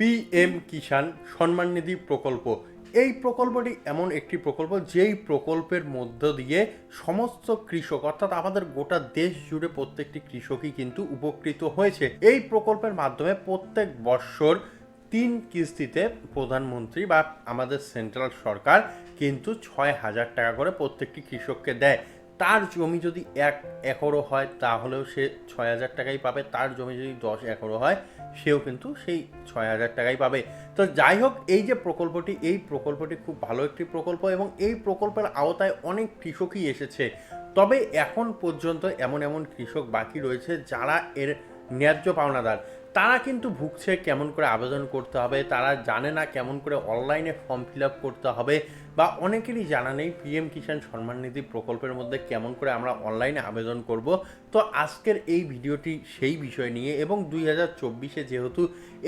PM Kisan Samman Nidhi প্রকল্প। এই প্রকল্পটি এমন একটি প্রকল্প, যেই প্রকল্পের মধ্য দিয়ে সমস্ত কৃষক, অর্থাৎ আমাদের গোটা দেশ জুড়ে প্রত্যেকটি কৃষকই কিন্তু উপকৃত হয়েছে। এই প্রকল্পের মাধ্যমে প্রত্যেক বৎসর তিন কিস্তিতে প্রধানমন্ত্রী বা আমাদের সেন্ট্রাল সরকার কিন্তু ছয় হাজার টাকা করে প্রত্যেকটি কৃষককে দেয়। তার জমি যদি এক একরও হয়, তাহলেও সে ছয় হাজার টাকাই পাবে। তার জমি যদি দশ একরও হয়, সেও কিন্তু সেই ছয় হাজার টাকাই পাবে। তো যাই হোক, এই যে প্রকল্পটি, এই প্রকল্পটি খুব ভালো একটি প্রকল্প এবং এই প্রকল্পের আওতায় অনেক কৃষকই এসেছে। তবে এখন পর্যন্ত এমন এমন কৃষক বাকি রয়েছে যারা এর ন্যায্য পাওনাদার। তারা কিন্তু ভুগছে কেমন করে আবেদন করতে হবে, তারা জানে না কেমন করে অনলাইনে ফর্ম ফিল আপ করতে হবে, বা অনেকেরই জানা নেই পিএম কিষাণ সম্মান নিধি প্রকল্পের মধ্যে কেমন করে আমরা অনলাইনে আবেদন করব। তো আজকের এই ভিডিওটি সেই বিষয় নিয়ে, এবং দুই হাজার চব্বিশে যেহেতু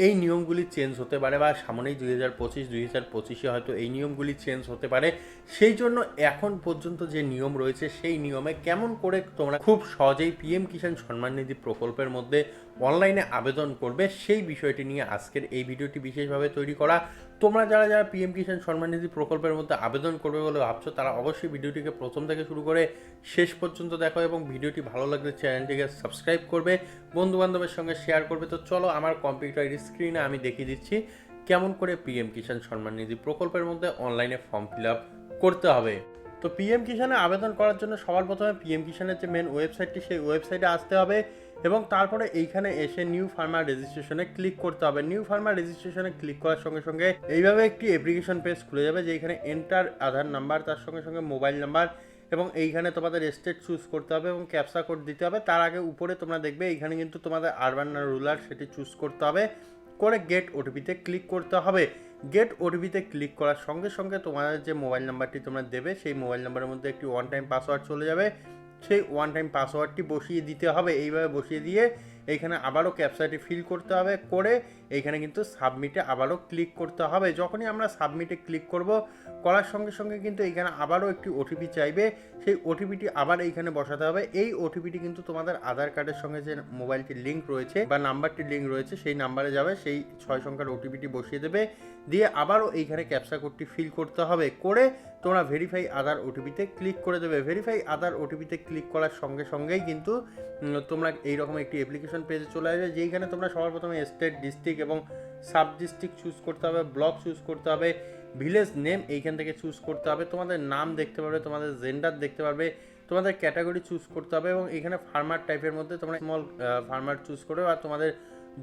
এই নিয়মগুলি চেঞ্জ হতে পারে, বা সামনেই দুই হাজার পঁচিশ, দুই হাজার পঁচিশে হয়তো এই নিয়মগুলি চেঞ্জ হতে পারে, সেই জন্য এখন পর্যন্ত যে নিয়ম রয়েছে সেই নিয়মে কেমন করে তোমরা খুব সহজেই পিএম কিষাণ সম্মান নিধি প্রকল্পের মধ্যে অনলাইনে আবেদন করবে, সেই বিষয়টি নিয়ে আজকের এই ভিডিওটি বিশেষভাবে তৈরি করা। তোমরা যারা যারা পিএম কিষাণ সম্মান নিধি প্রকল্পের মধ্যে আবেদন করবে বলে ভাবছ, তারা অবশ্যই ভিডিওটিকে প্রথম থেকে শুরু করে শেষ পর্যন্ত দেখো এবং ভিডিওটি ভালো লাগলে চ্যানেলটিকে সাবস্ক্রাইব করবে বন্ধু বান্ধবের সঙ্গে শেয়ার করবে। তো চলো আমার কম্পিউটার স্ক্রিনে আমি দেখিয়ে দিচ্ছি, কেমন করে পিএম কিষাণ সম্মান নিধি প্রকল্পের মধ্যে অনলাইনে ফর্ম ফিল আপ করতে হবে। তো পিএম কিষাণে আবেদন করার জন্য সবার প্রথমে পিএম কিষাণের যে মেন ওয়েবসাইটটি সেই ওয়েবসাইটে আসতে হবে। এবং তারপরে এইখানে এসে নিউ ফার্মার রেজিস্ট্রেশনে ক্লিক করতে হবে। নিউ ফার্মার রেজিস্ট্রেশনে ক্লিক করার সঙ্গে সঙ্গে এইভাবে একটি অ্যাপ্লিকেশন পেজ খুলে যাবে যেখানে এন্টার আধার নাম্বার তার সঙ্গে সঙ্গে মোবাইল নাম্বার এবং এইখানে তোমাদের স্টেট চুজ করতে হবে এবং ক্যাপসা কোড দিতে হবে। তার আগে উপরে তোমরা দেখবে এইখানে কিন্তু তোমাদের আরবান রুলার সেটি চুজ করতে হবে। করে গেট ওটিপিতে ক্লিক করতে হবে। গেট ওটিপিতে ক্লিক করার সঙ্গে সঙ্গে তোমাদের যে মোবাইল নাম্বারটি তোমরা দেবে, সেই মোবাইল নাম্বারের মধ্যে একটি ওয়ান টাইম পাসওয়ার্ড চলে যাবে। সেই ওয়ান টাইম পাসওয়ার্ডটি বসিয়ে দিতে হবে। এইভাবে বসিয়ে দিয়ে এইখানে আবারও ক্যাপচারটি ফিল করতে হবে করে এইখানে কিন্তু সাবমিটে আবারও ক্লিক করতে হবে। যখনই আমরা সাবমিটে ক্লিক করব, করার সঙ্গে সঙ্গে কিন্তু এইখানে আবারও একটি ওটিপি চাইবে। সেই ওটিপিটি আবার এইখানে বসাতে হবে। এই ওটিপিটি কিন্তু তোমাদের আধার কার্ডের সঙ্গে যে মোবাইলটি লিঙ্ক রয়েছে বা নাম্বারটি লিঙ্ক রয়েছে, সেই নাম্বারে যাবে, সেই ছয় সংখ্যার ওটিপিটি বসিয়ে দেবে। দিয়ে আবারও এইখানে ক্যাপসা কোডটি ফিল করতে হবে করে তোমরা ভেরিফাই আধার ওটিপিতে ক্লিক করে দেবে। ভেরিফাই আধার ওটিপিতে ক্লিক করার সঙ্গে সঙ্গেই কিন্তু তোমরা এইরকম একটি অ্যাপ্লিকেশন পেজে চলে আসবে, যেইখানে তোমরা সবার প্রথমে স্টেট ডিস্ট্রিক্ট এবং সাব ডিস্ট্রিক্ট চুজ করতে হবে ব্লক চুজ করতে হবে ভিলেজ নেম এইখান থেকে চুজ করতে হবে, তোমাদের নাম দেখতে পারবে, তোমাদের জেন্ডার দেখতে পারবে, তোমাদের ক্যাটাগরি চুজ করতে হবে এবং এখানে ফার্মার টাইপের মধ্যে তোমরা স্মল ফার্মার চুজ করবে আর তোমাদের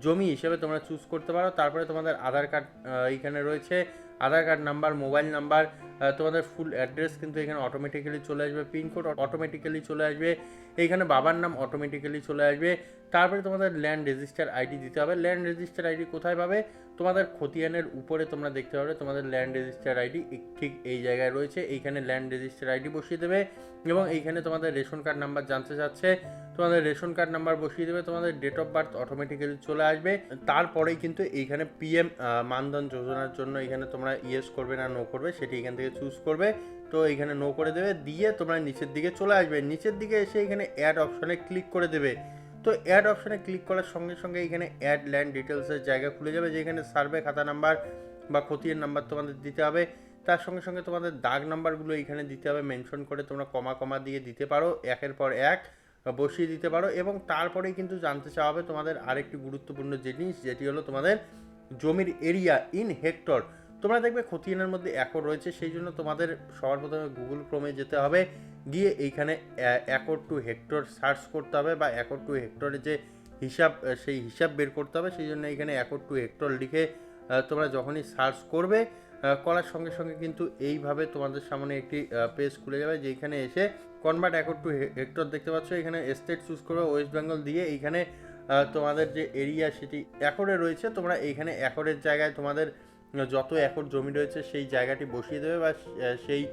জমি হিসেবে তোমরা চুজ করতে পারো, তারপরে তোমাদের আধার কার্ড এইখানে রয়েছে Aadhaar card number, mobile number তোমাদের ফুল অ্যাড্রেস কিন্তু এখানে অটোমেটিক্যালি চলে আসবে পিনকোড অটোমেটিক্যালি চলে আসবে এইখানে বাবার নাম অটোমেটিক্যালি চলে আসবে, তারপরে তোমাদের ল্যান্ড রেজিস্টার আইডি দিতে হবে ল্যান্ড রেজিস্টার আইডি কোথায় পাবে? তোমাদের খতিয়ানের উপরে তোমরা দেখতে পাবে, তোমাদের ল্যান্ড রেজিস্টার আইডি ঠিক এই জায়গায় রয়েছে, এইখানে ল্যান্ড রেজিস্টার আইডি বসিয়ে দেবে এবং এইখানে তোমাদের রেশন কার্ড নাম্বার জানতে চাচ্ছে তোমাদের রেশন কার্ড নাম্বার বসিয়ে দেবে, তোমাদের ডেট অফ বার্থ অটোমেটিক্যালি চলে আসবে। তারপরেই কিন্তু এইখানে পিএম মানধন যোজনার জন্য এখানে তোমরা ইয়েস করবে না নো করবে, সেটি এখান থেকে চুজ করবে। তো এইখানে নো করে দেবে, দিয়ে তোমরা নিচের দিকে চলে আসবে। নিচের দিকে এসে এখানে অ্যাড অপশনে ক্লিক করে দেবে। তো অ্যাড অপশনে ক্লিক করার সঙ্গে সঙ্গে এখানে অ্যাড ল্যান্ড ডিটেলসের জায়গা খুলে যাবে, যেখানে সার্ভে খাতা নাম্বার বা খতিয়ান নাম্বার তোমাদের দিতে হবে। তার সঙ্গে সঙ্গে তোমাদের দাগ নাম্বারগুলো এখানে দিতে হবে মেনশন করে তোমরা কমা কমা দিয়ে দিতে পারো, একের পর এক। বসিয়ে দিতে পারো এবং তারপরেই কিন্তু জানতে চাওয়া হবে তোমাদের আরেকটি গুরুত্বপূর্ণ জিনিস, যেটি হলো তোমাদের জমির এরিয়া ইন হেক্টর তোমরা দেখবে খতিয়ানের মধ্যে একর রয়েছে, সেই জন্য তোমাদের সবার প্রথমে গুগল ক্রোমে যেতে হবে। গিয়ে এইখানে একর টু হেক্টর সার্চ করতে হবে বা একর টু হেক্টরের যে হিসাব, সেই হিসাব বের করতে হবে, সেই জন্য এখানে একর টু হেক্টর লিখে তোমরা যখনই সার্চ করবে করার সঙ্গে সঙ্গে কিন্তু এইভাবে তোমাদের সামনে একটি পেজ খুলে যাবে যেখানে এসে কনভার্ট একর টু হেক্টর দেখতে পাচ্ছ, এখানে স্টেট চুজ করবে ওয়েস্ট বেঙ্গল দিয়ে এইখানে তোমাদের যে এরিয়া সেটি একরে রয়েছে, তোমরা এইখানে একরের জায়গায় তোমাদের যত একর জমি রয়েছে সেই জায়গাটি বসিয়ে দেবে বা সেই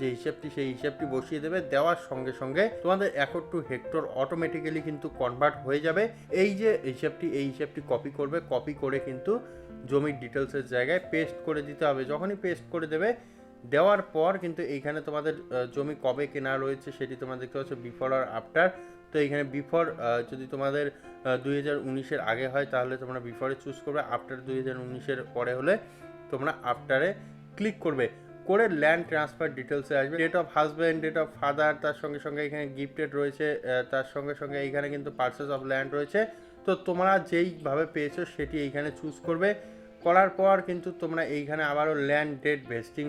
যে হিসেবটি, সেই হিসেবটি বসিয়ে দেবে, দেওয়ার সঙ্গে সঙ্গে তোমাদের একর টু হেক্টর অটোমেটিক্যালি কিন্তু কনভার্ট হয়ে যাবে। এই যে হিসেবটি, এই হিসেবটি কপি করবে কপি করে কিন্তু জমির ডিটেলসের জায়গায় পেস্ট করে দিতে হবে। যখনই পেস্ট করে দেবে দেওয়ার পর কিন্তু এইখানে তোমাদের জমি কবে কেনা রয়েছে সেটি তোমরা দেখতে পাচ্ছ বিফোর আর আফটার তো এইখানে বিফোর যদি তোমাদের দুই হাজার উনিশের আগে হয়, তাহলে তোমরা বিফোরে চুজ করবে আফটার দুই হাজার উনিশের পরে হলে তোমরা আফটারে ক্লিক করবে। করে ল্যান্ড ট্রান্সফার ডিটেলসে আসবে। Date of husband date of father তার সঙ্গে সঙ্গে এখানে গিফটেড রয়েছে তার সঙ্গে সঙ্গে এইখানে কিন্তু পার্সেস অফ ল্যান্ড রয়েছে। তো তোমরা যেইভাবে পেয়েছ সেটি এইখানে চুজ করবে। করার পর কিন্তু তোমরা এইখানে আবারও ল্যান্ড ডেট ভেস্টিং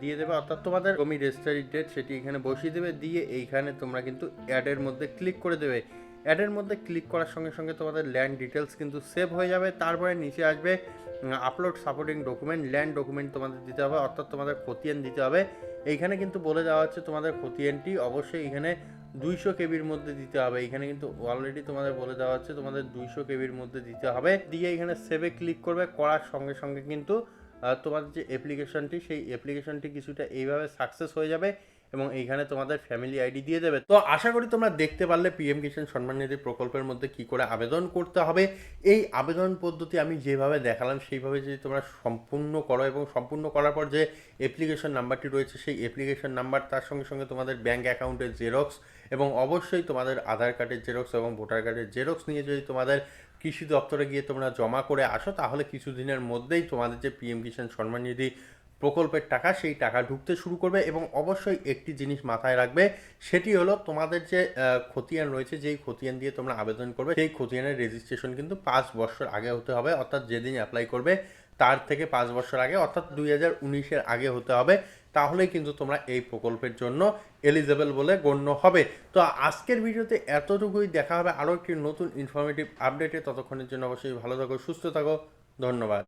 দিয়ে দেবে। অর্থাৎ তোমাদের জমি রেজিস্টারি ডেট সেটি এখানে বসিয়ে দেবে। দিয়ে এইখানে তোমরা কিন্তু অ্যাডের মধ্যে ক্লিক করে দেবে। অ্যাডের মধ্যে ক্লিক করার সঙ্গে সঙ্গে তোমাদের ল্যান্ড ডিটেলস কিন্তু সেভ হয়ে যাবে। তারপরে নিচে আসবে upload supporting document land document তোমাদের দিতে হবে। অর্থাৎ তোমাদের খতিয়ান দিতে হবে। এইখানে কিন্তু বলে দেওয়া হচ্ছে তোমাদের খতিয়ানটি অবশ্যই এখানে দুইশো কেবির মধ্যে দিতে হবে। এখানে কিন্তু অলরেডি তোমাদের বলে দেওয়া হচ্ছে তোমাদের দুইশো কেবির মধ্যে দিতে হবে। দিয়ে এখানে সেভে ক্লিক করবে, করার সঙ্গে সঙ্গে কিন্তু তোমাদের যে অ্যাপ্লিকেশনটি সেই অ্যাপ্লিকেশনটি কিছুটা এইভাবে সাকসেস হয়ে যাবে। এবং এইখানে তোমাদের ফ্যামিলি আইডি দিয়ে দেবে। তো আশা করি তোমরা দেখতে পারলে পিএম কিষাণ সম্মান নিধি প্রকল্পের মধ্যে কি করে আবেদন করতে হবে। এই আবেদন পদ্ধতি আমি যেভাবে দেখালাম, সেইভাবে যদি তোমরা সম্পূর্ণ করো এবং সম্পূর্ণ করার পর যে অ্যাপ্লিকেশন নাম্বারটি রয়েছে, সেই অ্যাপ্লিকেশন নাম্বার তার সঙ্গে সঙ্গে তোমাদের ব্যাঙ্ক অ্যাকাউন্টের জেরক্স এবং অবশ্যই তোমাদের আধার কার্ডের জেরক্স এবং ভোটার কার্ডের জেরক্স নিয়ে যদি তোমাদের কৃষি দপ্তরে গিয়ে তোমরা জমা করে আসো, তাহলে কিছুদিনের মধ্যেই তোমাদের যে পিএম কিষাণ সম্মান নিধি প্রকল্পের টাকা, সেই টাকা ঢুকতে শুরু করবে এবং অবশ্যই একটি জিনিস মাথায় রাখবে, সেটি হলো তোমাদের যে খতিয়ান রয়েছে, যেই খতিয়ান দিয়ে তোমরা আবেদন করবে, সেই খতিয়ানের রেজিস্ট্রেশন কিন্তু পাঁচ বছর আগে হতে হবে, অর্থাৎ যেদিন অ্যাপ্লাই করবে তার থেকে পাঁচ বছর আগে, অর্থাৎ দুই হাজার উনিশের আগে হতে হবে, তাহলেই কিন্তু তোমরা এই প্রকল্পের জন্য এলিজেবল বলে গণ্য হবে। তো আজকের ভিডিওতে এতটুকুই, দেখা হবে আরও একটি নতুন ইনফরমেটিভ আপডেটে ততক্ষণের জন্য অবশ্যই ভালো থাকো, সুস্থ থাকো, ধন্যবাদ।